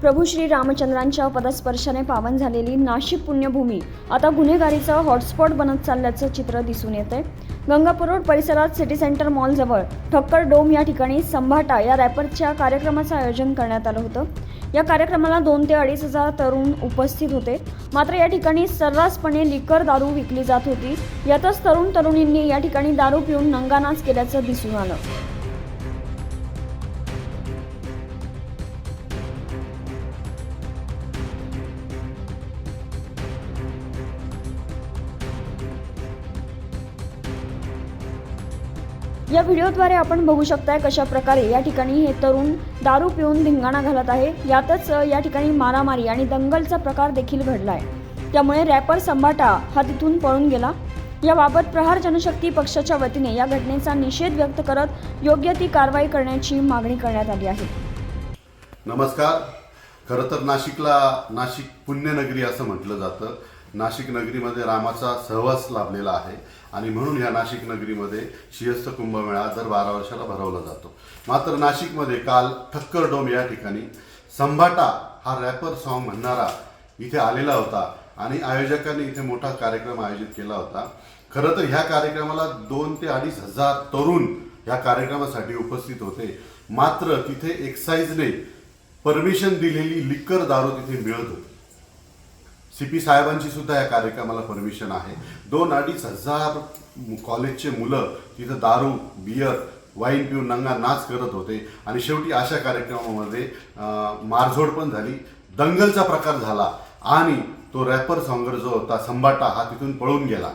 प्रभू श्री रामचंद्रांच्या पदस्पर्शाने पावन झालेली नाशिक पुण्यभूमी आता गुन्हेगारीचं हॉटस्पॉट बनत चालल्याचं चित्र दिसून येते. गंगापूर रोड परिसरात सिटी सेंटर मॉलजवळ ठक्कर डोम या ठिकाणी संभाटा या रॅपरच्या कार्यक्रमाचं आयोजन करण्यात आलं होतं. या कार्यक्रमाला दोन ते अडीच हजार तरुण उपस्थित होते. मात्र या ठिकाणी सर्रासपणे लिकर दारू विकली जात होती. यातच तरुण तरुणींनी या ठिकाणी दारू पिऊन नंगानाच केल्याचं दिसून आलं. या व्हिडिओद्वारे आपण बघू शकताय कशा प्रकारे या ठिकाणी हे तरुण दारू पिऊन धिंगाणा घालत आहे. यातच या ठिकाणी मारामारी आणि दंगलचा प्रकार देखील घडला आहे त्यामुळे रॅपर संभाटा हा तिथून पळून गेला. याबाबत प्रहार जनशक्ती पक्षाच्या वतीने या घटनेचा निषेध व्यक्त करत योग्य ती कारवाई करण्याची मागणी करण्यात आली आहे. नमस्कार. खरं तर नाशिकला नाशिक पुण्यनगरी असं म्हटलं जातं. नाशिक नगरीमध्ये रामाचा सहवास लाभलेला आहे आणि म्हणून या नाशिक नगरीमध्ये शियस्त कुंभमेळा दर बारा वर्षाला भरवला जातो. मात्र नाशिकमध्ये काल ठक्कर डोम या ठिकाणी संभाटा हा रॅपर सॉन्ग म्हणणारा इथे आलेला होता आणि आयोजकांनी इथे मोठा कार्यक्रम आयोजित केला होता. खरं तर ह्या कार्यक्रमाला दोन ते अडीच हजार तरुण ह्या कार्यक्रमासाठी उपस्थित होते. मात्र तिथे एक्साईजने परमिशन दिलेली लिक्कर दारू तिथे मिळत होती. सी पी साहेबांची सुद्धा या कार्यक्रमाला परमिशन आहे. दोन अडीच हजार कॉलेजचे मुलं तिथं दारू बियर वाईन पिऊन नंगा नाच करत होते. आणि शेवटी अशा कार्यक्रमामध्ये मारझोड पण झाली. दंगलचा प्रकार झाला आणि तो रॅपर सॉंगर जो होता संभाटा हा तिथून पळून गेला.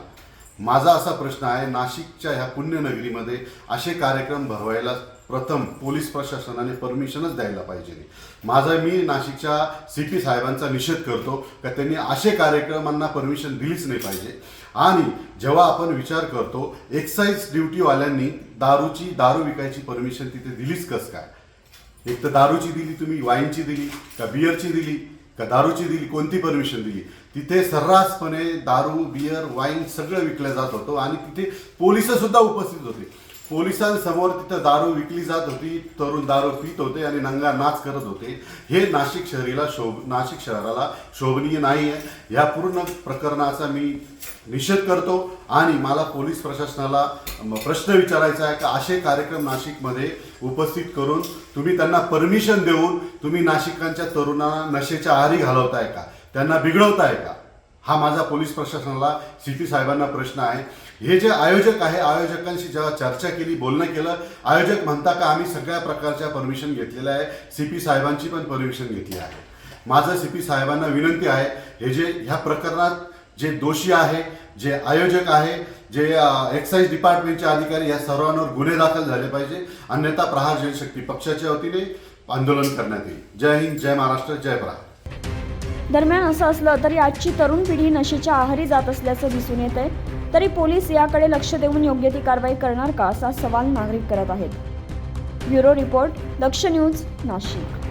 माझा असा प्रश्न आहे नाशिकच्या ह्या पुण्यनगरीमध्ये असे कार्यक्रम भरवायला प्रथम पोलीस प्रशासनाने परमिशनच द्यायला पाहिजे. माझा मी नाशिकच्या सी पी साहेबांचा निषेध करतो का त्यांनी असे कार्यक्रमांना परमिशन दिलीच नाही पाहिजे. आणि जेव्हा आपण विचार करतो एक्साईज ड्युटीवाल्यांनी दारूची दारू विकायची परमिशन तिथे दिलीच कस काय? एक तर दारूची दिली तुम्ही वाईनची दिली का बियरची दिली का दारूची दिली कोणती परमिशन दिली? तिथे सर्रासपणे दारू बियर वाईन सगळं विकलं जात होतं आणि तिथे पोलीस सुद्धा उपस्थित होते. पोलिसांसमोर तिथं दारू विकली जात होती तरुण दारू पित होते आणि नंगा नाच करत होते. हे नाशिक शहरीला शोभ नाशिक शहराला शोभनीय नाही आहे या पूर्ण प्रकरणाचा मी निषेध करतो आणि मला पोलीस प्रशासनाला प्रश्न विचारायचा आहे का? असे कार्यक्रम नाशिकमध्ये उपस्थित करून तुम्ही त्यांना परमिशन देऊन तुम्ही नाशिकांच्या तरुणांना नशेच्या आहारी घालवताय का? त्यांना बिघडवताय का? हा माझा पोलीस प्रशासनाला सी पी साहेबांना प्रश्न आहे. हे जे आयोजक आहे आयोजकांशी जेव्हा चर्चा केली बोलणं केलं आयोजक म्हणता का आम्ही सगळ्या प्रकारच्या परमिशन घेतलेल्या आहे. सी पी साहेबांची पण परमिशन घेतली आहे. माझं सी पी साहेबांना विनंती आहे हे जे ह्या प्रकरणात जे दोषी आहे जे आयोजक आहे जे एक्साईज डिपार्टमेंटचे अधिकारी या सर्वांवर गुन्हे दाखल झाले पाहिजे. अन्यथा प्रहार जनशक्ती पक्षाच्या वतीने आंदोलन करण्यात येईल. जय हिंद जय महाराष्ट्र जय प्रहार दरम्यान असं असलं तरी आजची तरुण पिढी नशेच्या आहारी जात असल्याचं दिसून येत आहे तरी पोलीस याकडे लक्ष देऊन योग्य ती कारवाई करणार का असा सवाल नागरिक करत आहेत. Bureau report Daksh news Nashik.